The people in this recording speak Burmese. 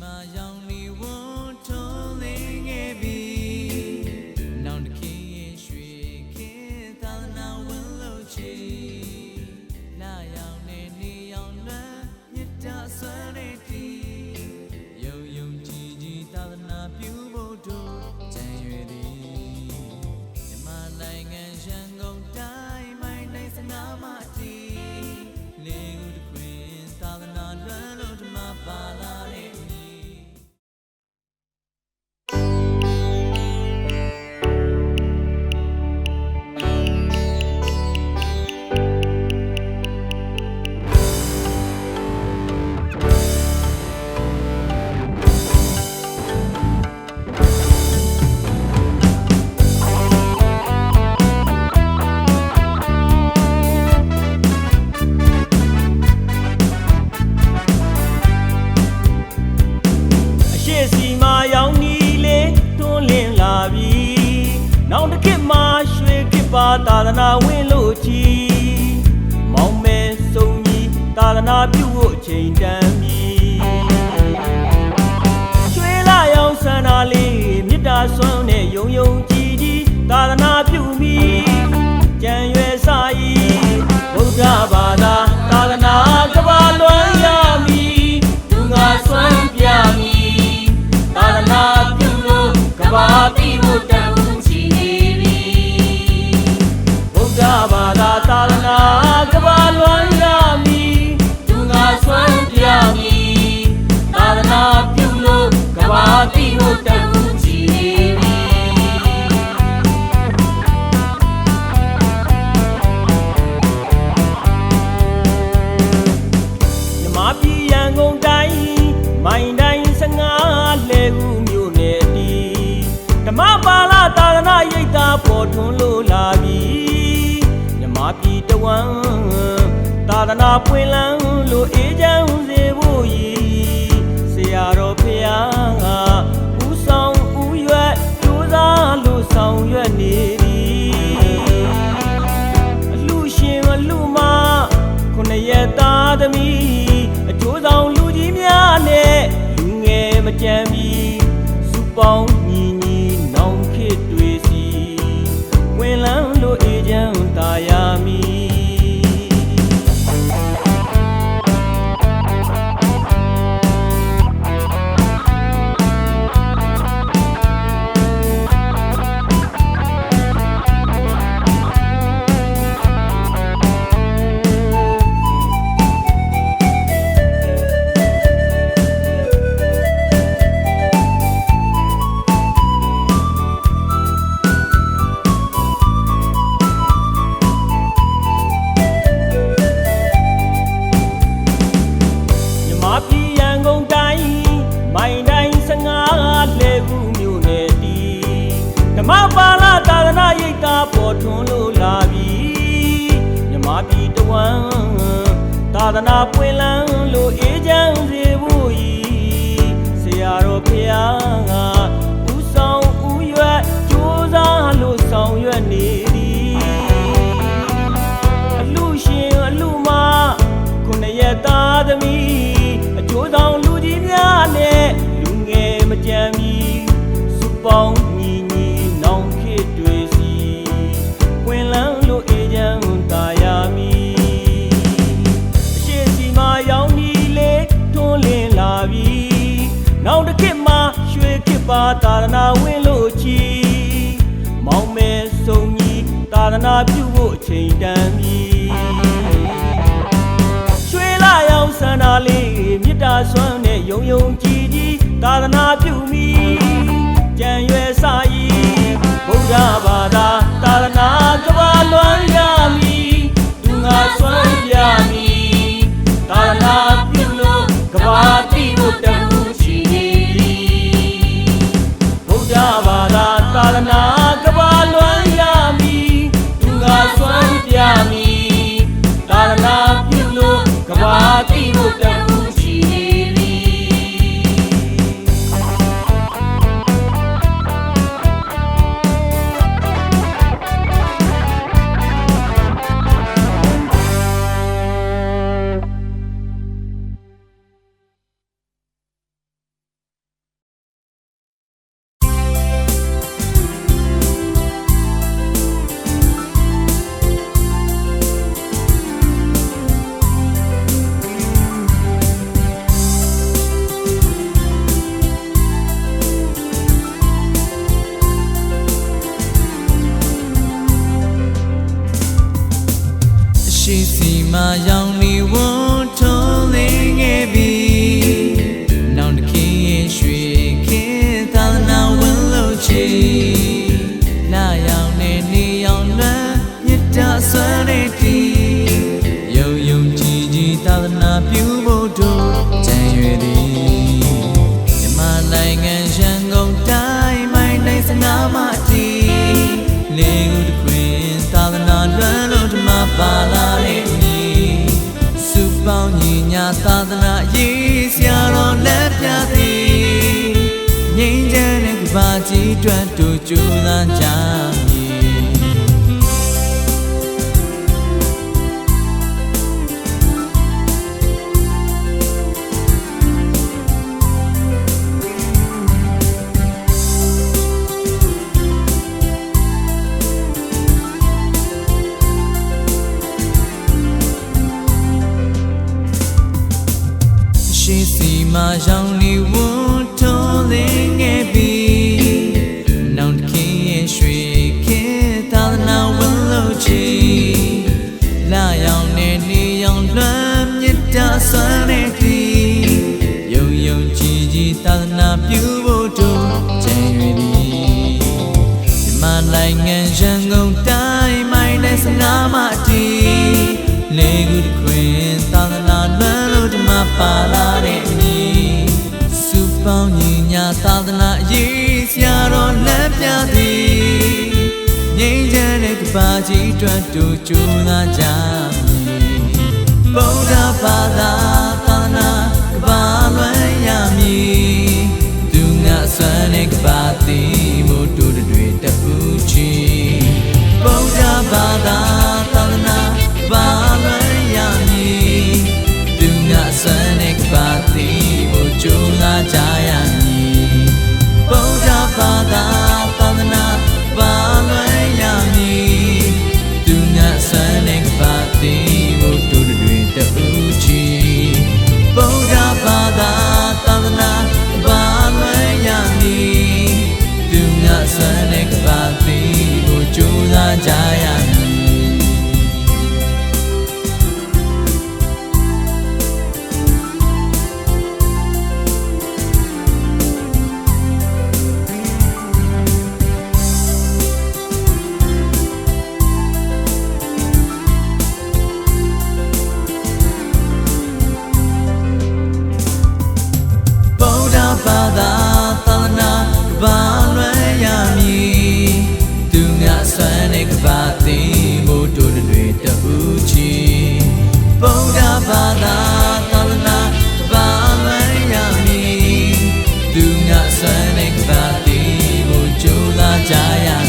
မှာရောင်နေ နောင်တစ်ခေတ်မှာရွှေခေတ်ပါသာသနာဝင်လို့ချီမောင်မဲစုံကြီးသာသနာပြုဖို့ချိန်တန်ပြီရွှေလာရောင်ဆန္ဒလေးမြစ်တာဆွမ်းနဲ့ယုံယုံကြည်ကြည်သာသနာပြုမီ န်ကုန်တိုင်းမိုင်တိုင်းစငါလဲကူမြို့နယ်တီဓမ္မပါဠသာသနာရိပ်သာပေါ်ထွန်းလို့လာပြီမြမပြည်တဝမ်းသာသနာပွင့်လန်းလို့အေးချမ်းစေဖို့ရည်ဆရာတော်ဖျား cielo. ဝင်းလို့ချီမောင်မဲဆုံးကြီးသာသနာပြုဖို့အချိန်တန်ပြီရွှေလာရောက်ဆန္ဒလေးမြစ်တာဆွမ်းနဲ့ယုံယုံကြည်ကြည်သာသနာပြုမိကြံရွယ်စာဤဗုဒ္ဓဘာသာ 依然爱你，是谁？马上离我。 သာသနာအရေးဆရာတော်လမ်းပြသည်ငြိမ်းချမ်းတဲ့ကဘာကြီးအတွက်တူကြိုးစားကြမည်ဗုဒ္ဓဘာသာသာသနာကဘာလွမ်းရမည်သူငါဆွမ်းတဲ့ကဘာသည် 家呀。